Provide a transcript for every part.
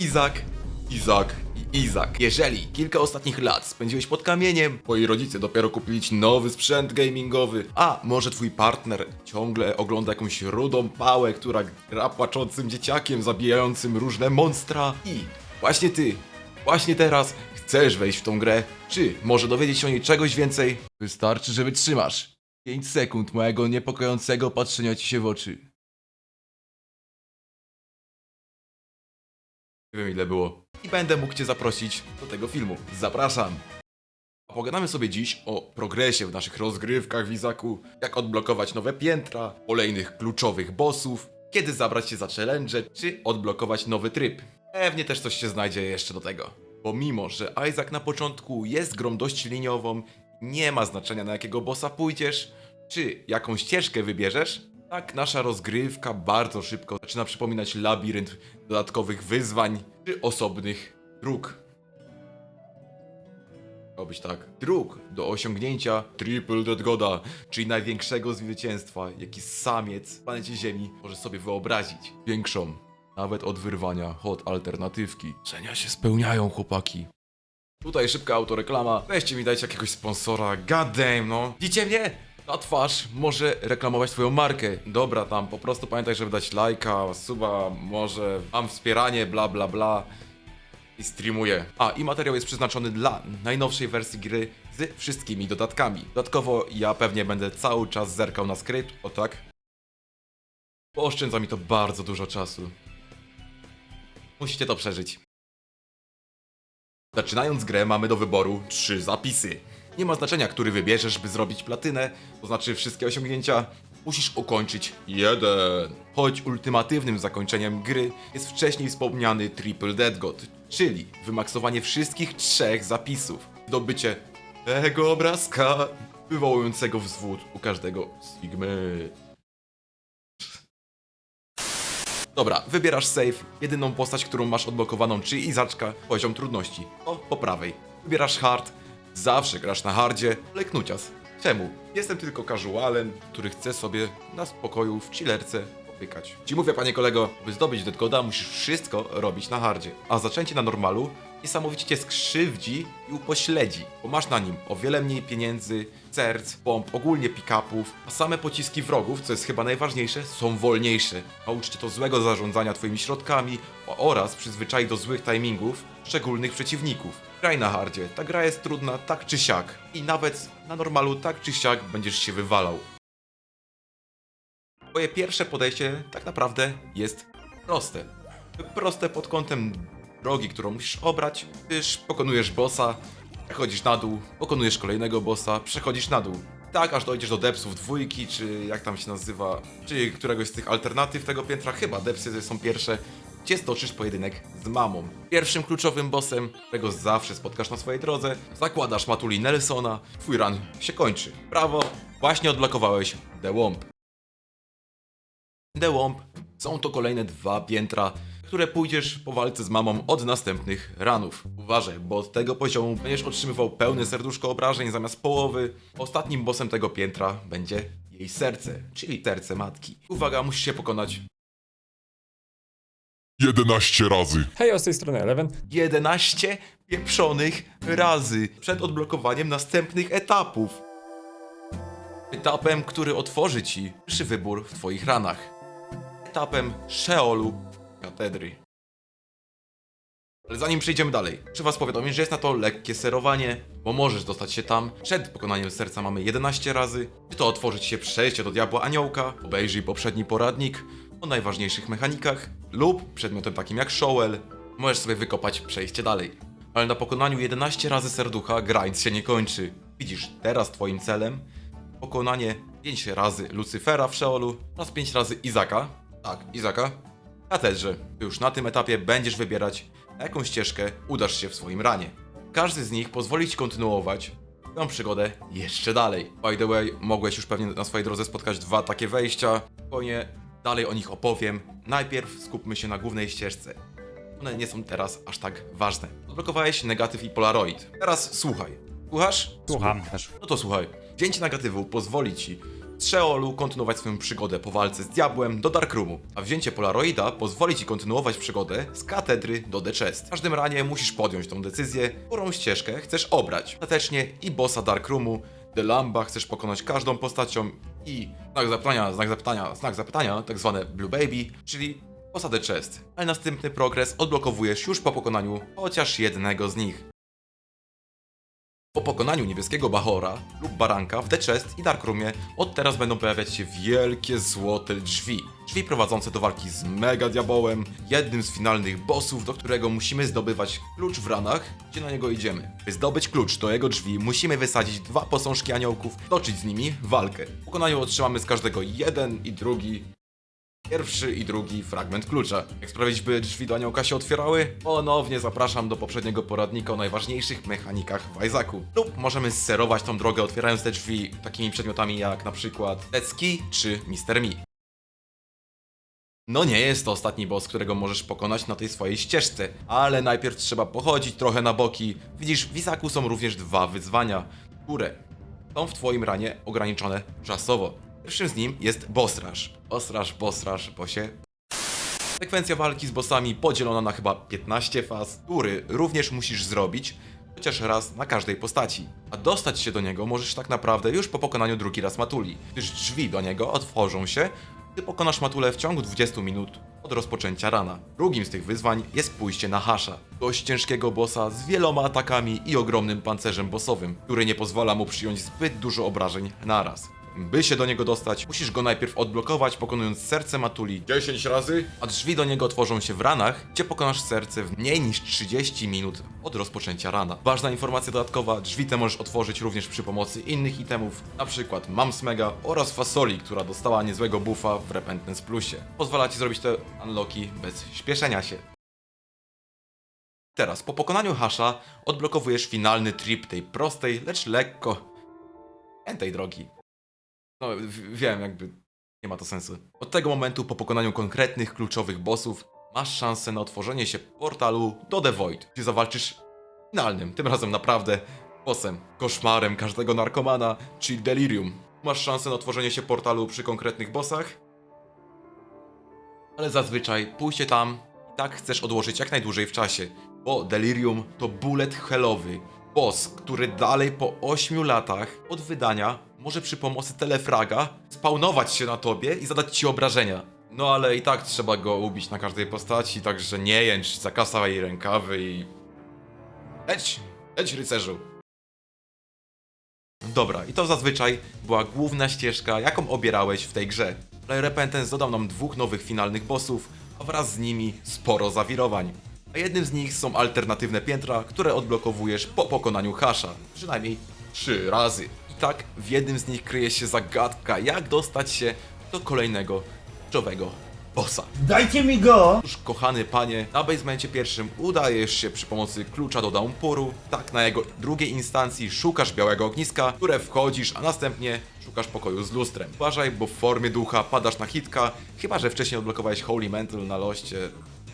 Izak, Izak i Izak. Jeżeli kilka ostatnich lat spędziłeś pod kamieniem, twoi rodzice dopiero kupili ci nowy sprzęt gamingowy, a może twój partner ciągle ogląda jakąś rudą pałę, która gra płaczącym dzieciakiem, zabijającym różne monstra i właśnie ty, właśnie teraz chcesz wejść w tą grę, czy może dowiedzieć się o niej czegoś więcej? Wystarczy, że wytrzymasz. 5 sekund mojego niepokojącego patrzenia ci się w oczy. Nie wiem ile było. I będę mógł Cię zaprosić do tego filmu. Zapraszam! Pogadamy sobie dziś o progresie w naszych rozgrywkach w Izaku, jak odblokować nowe piętra, kolejnych kluczowych bossów, kiedy zabrać się za challenge, czy odblokować nowy tryb. Pewnie też coś się znajdzie jeszcze do tego. Pomimo, że Isaac na początku jest grą dość liniową, nie ma znaczenia na jakiego bossa pójdziesz, czy jaką ścieżkę wybierzesz, tak nasza rozgrywka bardzo szybko zaczyna przypominać labirynt dodatkowych wyzwań czy osobnych dróg. Miało być tak. Dróg do osiągnięcia Triple Dead Goda, czyli największego zwycięstwa, jaki samiec w planecie Ziemi może sobie wyobrazić. Większą, nawet od wyrwania hot alternatywki. Żenia się spełniają, chłopaki. Tutaj szybka autoreklama. Weźcie mi dajcie jakiegoś sponsora. God damn, no. Widzicie mnie? Na twarz może reklamować twoją markę. Dobra, tam po prostu pamiętaj, żeby dać lajka, suba, może mam wspieranie, bla bla bla. I streamuję. A, i materiał jest przeznaczony dla najnowszej wersji gry z wszystkimi dodatkami. Dodatkowo ja pewnie będę cały czas zerkał na skrypt, o tak. Bo oszczędza mi to bardzo dużo czasu. Musicie to przeżyć. Zaczynając grę mamy do wyboru trzy zapisy. Nie ma znaczenia, który wybierzesz, by zrobić platynę, to znaczy wszystkie osiągnięcia. Musisz ukończyć jeden. Choć ultimatywnym zakończeniem gry jest wcześniej wspomniany Triple Dead God, czyli wymaksowanie wszystkich trzech zapisów. Zdobycie tego obrazka wywołującego wzwód u każdego Sigmy. Dobra, wybierasz save, jedyną postać, którą masz odblokowaną, czy Izaczka, poziom trudności. O, po prawej. Wybierasz hard, zawsze grasz na hardzie, ale knucias. Czemu? Jestem tylko casualem, który chce sobie na spokoju w chillerce Ci mówię, panie kolego, by zdobyć Deadgoda musisz wszystko robić na hardzie. A zaczęcie na normalu niesamowicie cię skrzywdzi i upośledzi, bo masz na nim o wiele mniej pieniędzy, serc, pomp, ogólnie pick-upów, a same pociski wrogów, co jest chyba najważniejsze, są wolniejsze. Nauczy cię to złego zarządzania twoimi środkami oraz przyzwyczai do złych timingów szczególnych przeciwników. Graj na hardzie, ta gra jest trudna tak czy siak i nawet na normalu tak czy siak będziesz się wywalał. Moje pierwsze podejście tak naprawdę jest proste. Proste pod kątem drogi, którą musisz obrać, gdyż pokonujesz bossa, przechodzisz na dół, pokonujesz kolejnego bossa, przechodzisz na dół. Tak, aż dojdziesz do depsów dwójki, czy jak tam się nazywa, czy któregoś z tych alternatyw tego piętra, chyba depsy są pierwsze, gdzie stoczysz pojedynek z mamą. Pierwszym kluczowym bossem, którego zawsze spotkasz na swojej drodze, zakładasz matuli Nelsona, twój run się kończy. Brawo, właśnie odblokowałeś The Womp. The Womp są to kolejne dwa piętra, które pójdziesz po walce z mamą od następnych ranów. Uważaj, bo od tego poziomu będziesz otrzymywał pełne serduszko obrażeń zamiast połowy. Ostatnim bossem tego piętra będzie jej serce, czyli serce matki. Uwaga, musisz się pokonać 11 razy. Hej, z tej strony Eleven. 11 pieprzonych razy przed odblokowaniem następnych etapów. Etapem, który otworzy ci pierwszy wybór w twoich ranach. Etapem Sheolu katedry. Ale zanim przejdziemy dalej, przy was powiadomić, że jest na to lekkie serowanie, bo możesz dostać się tam. Przed pokonaniem serca mamy 11 razy. Czy to otworzy ci się przejście do Diabła Aniołka, obejrzyj poprzedni poradnik o najważniejszych mechanikach, lub przedmiotem takim jak Showel, możesz sobie wykopać przejście dalej. Ale na pokonaniu 11 razy serducha grind się nie kończy. Widzisz, teraz twoim celem pokonanie 5 razy Lucyfera w Sheolu oraz 5 razy Izaka. Tak, Izaka. W katedrze. Już na tym etapie będziesz wybierać, na jaką ścieżkę udasz się w swoim ranie. Każdy z nich pozwoli ci kontynuować tę przygodę jeszcze dalej. By the way, mogłeś już pewnie na swojej drodze spotkać dwa takie wejścia. Spokojnie, dalej o nich opowiem. Najpierw skupmy się na głównej ścieżce. One nie są teraz aż tak ważne. Odblokowałeś negatyw i polaroid. Teraz słuchaj. Słuchasz? Słucham. No to słuchaj. Wzięcie negatywu pozwoli ci Trzeolu kontynuować swoją przygodę po walce z diabłem do Darkroomu, a wzięcie Polaroida pozwoli ci kontynuować przygodę z katedry do The Chest. W każdym ranie musisz podjąć tą decyzję, którą ścieżkę chcesz obrać. Ostatecznie i bossa Darkroomu, The Lamba chcesz pokonać każdą postacią i znak zapytania, znak zapytania, znak zapytania, tak zwane Blue Baby, czyli The Chest. Ale następny progres odblokowujesz już po pokonaniu chociaż jednego z nich. Po pokonaniu niebieskiego Bahora lub Baranka w The Chest i Darkroomie od teraz będą pojawiać się wielkie złote drzwi. Drzwi prowadzące do walki z Mega Diabołem, jednym z finalnych bossów, do którego musimy zdobywać klucz w ranach, gdzie na niego idziemy. By zdobyć klucz do jego drzwi, musimy wysadzić dwa posążki aniołków, toczyć z nimi walkę. Po pokonaniu otrzymamy z każdego jeden i drugi Pierwszy i drugi fragment klucza. Jak sprawić, by drzwi do aniołka się otwierały? Ponownie zapraszam do poprzedniego poradnika o najważniejszych mechanikach w Isaacu. Lub możemy zserować tą drogę otwierając te drzwi takimi przedmiotami jak na przykład Decki czy Mr. Me. No nie jest to ostatni boss, którego możesz pokonać na tej swojej ścieżce, ale najpierw trzeba pochodzić trochę na boki. Widzisz, w Isaacu są również dwa wyzwania, które są w twoim ranie ograniczone czasowo. Pierwszym z nim jest boss rush. Boss rush, boss rush, bosie. Sekwencja walki z bossami podzielona na chyba 15 faz, który również musisz zrobić chociaż raz na każdej postaci. A dostać się do niego możesz tak naprawdę już po pokonaniu drugi raz Matuli, gdyż drzwi do niego otworzą się, gdy pokonasz Matulę w ciągu 20 minut od rozpoczęcia rana. Drugim z tych wyzwań jest pójście na Hasha, dość ciężkiego bossa z wieloma atakami i ogromnym pancerzem bossowym, który nie pozwala mu przyjąć zbyt dużo obrażeń naraz. By się do niego dostać, musisz go najpierw odblokować, pokonując serce Matuli 10 razy, a drzwi do niego otworzą się w ranach, gdzie pokonasz serce w mniej niż 30 minut od rozpoczęcia rana. Ważna informacja dodatkowa, drzwi te możesz otworzyć również przy pomocy innych itemów, na przykład Mams Mega oraz Fasoli, która dostała niezłego buffa w Repentance Plusie. Pozwala ci zrobić te unlocki bez śpieszenia się. Teraz, po pokonaniu hasza, odblokowujesz finalny trip tej prostej, lecz lekko tej drogi. No, wiem, jakby nie ma to sensu. Od tego momentu, po pokonaniu konkretnych kluczowych bossów, masz szansę na otworzenie się portalu do The Void, gdzie zawalczysz finalnym, tym razem naprawdę bossem, koszmarem każdego narkomana, czyli Delirium. Masz szansę na otworzenie się portalu przy konkretnych bossach, ale zazwyczaj pójście tam i tak chcesz odłożyć jak najdłużej w czasie, bo Delirium to bullet hellowy, boss, który dalej po 8 latach od wydania może przy pomocy telefraga spawnować się na tobie i zadać ci obrażenia. No ale i tak trzeba go ubić na każdej postaci, także nie jęcz, zakasaj jej rękawy i... Leć, leć rycerzu. Dobra, i to zazwyczaj była główna ścieżka, jaką obierałeś w tej grze. Ale Repentance dodał nam dwóch nowych finalnych bossów, a wraz z nimi sporo zawirowań. A jednym z nich są alternatywne piętra, które odblokowujesz po pokonaniu hasza. Przynajmniej trzy razy. Tak w jednym z nich kryje się zagadka, jak dostać się do kolejnego kluczowego bossa. Dajcie mi go! Otóż, kochany panie, na basemencie pierwszym udajesz się przy pomocy klucza do downpouru. Tak, na jego drugiej instancji szukasz białego ogniska, w które wchodzisz, a następnie szukasz pokoju z lustrem. Uważaj, bo w formie ducha padasz na hitka, chyba że wcześniej odblokowałeś Holy Mantle na loście.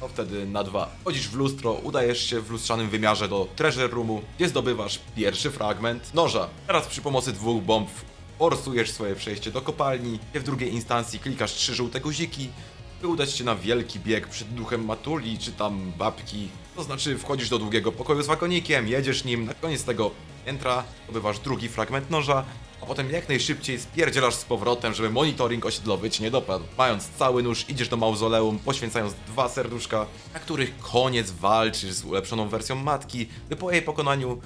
To wtedy na dwa. Wchodzisz w lustro, udajesz się w lustrzanym wymiarze do Treasure Roomu, gdzie zdobywasz pierwszy fragment noża. Teraz przy pomocy dwóch bomb forsujesz swoje przejście do kopalni, gdzie w drugiej instancji klikasz trzy żółte guziki, by udać się na wielki bieg przed duchem Matuli czy tam babki. To znaczy wchodzisz do długiego pokoju z wagonikiem, jedziesz nim, na koniec tego piętra zdobywasz drugi fragment noża, a potem jak najszybciej spierdzielasz z powrotem, żeby monitoring osiedlowy cię nie dopadł. Mając cały nóż, idziesz do mauzoleum, poświęcając dwa serduszka, na których koniec walczysz z ulepszoną wersją matki, by po jej pokonaniu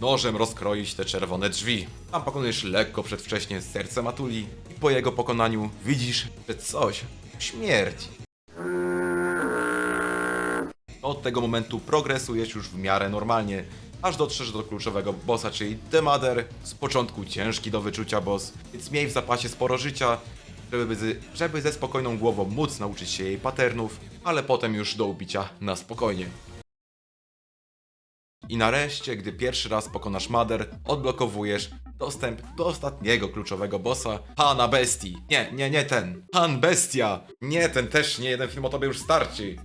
nożem rozkroić te czerwone drzwi. Tam pokonujesz lekko przedwcześnie serce Matuli i po jego pokonaniu widzisz, że coś śmierci. Od tego momentu progresujesz już w miarę normalnie, aż dotrzesz do kluczowego bossa, czyli The Mother. Z początku ciężki do wyczucia boss, więc miej w zapasie sporo życia, żeby, żeby ze spokojną głową móc nauczyć się jej patternów, ale potem już do ubicia na spokojnie. I nareszcie, gdy pierwszy raz pokonasz Mother, odblokowujesz dostęp do ostatniego kluczowego bossa, Pana Bestii. Nie, nie, nie ten. Pan Bestia. Nie ten też, nie jeden film o tobie już starczy.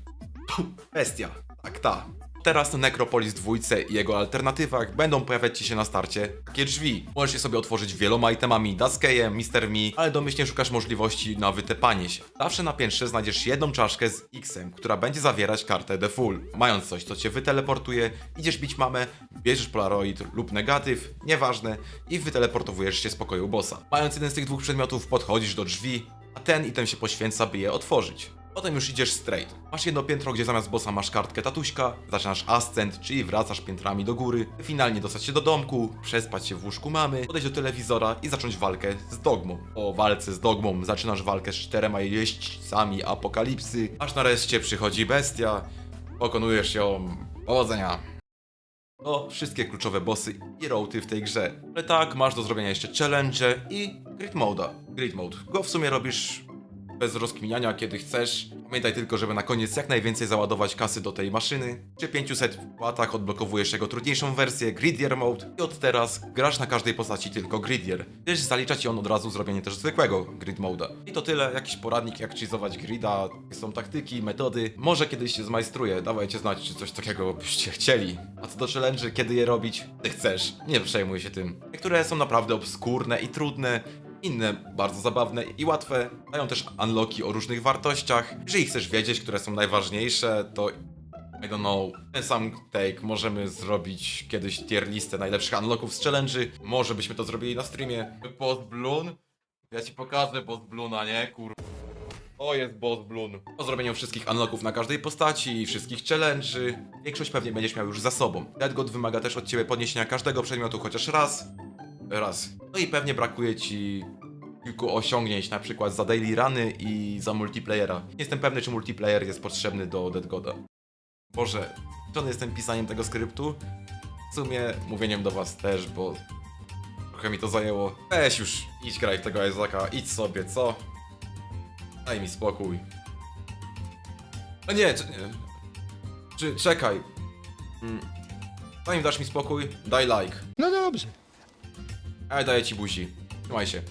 Bestia. Tak, ta. Teraz na Necropolis dwójce i jego alternatywach będą pojawiać ci się na starcie takie drzwi. Możesz je sobie otworzyć wieloma itemami, Daskejem, Mr. Me, ale domyślnie szukasz możliwości na wytepanie się. Zawsze na piętrze znajdziesz jedną czaszkę z X-em, która będzie zawierać kartę The Full. Mając coś, co cię wyteleportuje, idziesz bić mamę, bierzesz Polaroid lub negatyw, nieważne, i wyteleportowujesz się z pokoju bossa. Mając jeden z tych dwóch przedmiotów, podchodzisz do drzwi, a ten item się poświęca, by je otworzyć. Potem już idziesz straight. Masz jedno piętro, gdzie zamiast bossa masz kartkę tatuśka, zaczynasz ascent, czyli wracasz piętrami do góry, finalnie dostać się do domku, przespać się w łóżku mamy, podejść do telewizora i zacząć walkę z dogmą. Po walce z dogmą zaczynasz walkę z czterema jeźdźcami apokalipsy, aż nareszcie przychodzi bestia, pokonujesz ją, powodzenia. To wszystkie kluczowe bossy i rołty w tej grze. Ale tak, masz do zrobienia jeszcze challenge i grid moda. Grid mode. Go w sumie robisz bez rozkminiania kiedy chcesz. Pamiętaj tylko, żeby na koniec jak najwięcej załadować kasy do tej maszyny. Przy 500 łatach odblokowujesz jego trudniejszą wersję, Gridier Mode i od teraz grasz na każdej postaci tylko Gridier. Gdyż zalicza ci on od razu zrobienie też zwykłego Grid Moda. I to tyle, jakiś poradnik jak cheezować grida, są taktyki, metody. Może kiedyś się zmajstruję, dawajcie znać czy coś takiego byście chcieli. A co do challenge, kiedy je robić? Ty chcesz, nie przejmuj się tym. Niektóre są naprawdę obskurne i trudne, inne bardzo zabawne i łatwe. Dają też unlocki o różnych wartościach. Jeżeli chcesz wiedzieć, które są najważniejsze, to I don't know, ten sam take możemy zrobić kiedyś tier listę najlepszych unlocków z challenge'y. Może byśmy to zrobili na streamie. Boss Bloon? Ja ci pokażę Boss Bloona, nie? Kur... O, jest Boss Bloon. Po zrobieniu wszystkich unlocków na każdej postaci i wszystkich challenge'y, większość pewnie będziesz miał już za sobą. Dead God wymaga też od ciebie podniesienia każdego przedmiotu chociaż raz. Raz. No i pewnie brakuje ci kilku osiągnięć, na przykład za daily runy i za multiplayera. Nie jestem pewny, czy multiplayer jest potrzebny do Dead Goda. Boże, zmęczony jestem pisaniem tego skryptu. W sumie mówieniem do was też, bo trochę mi to zajęło. Weź już, idź graj w tego Isaaca, idź sobie, co? Daj mi spokój. No nie, czy, czy czekaj. Mm. Zanim dasz mi spokój, daj like. No dobrze. A ja daję ci buzi. Trzymaj się.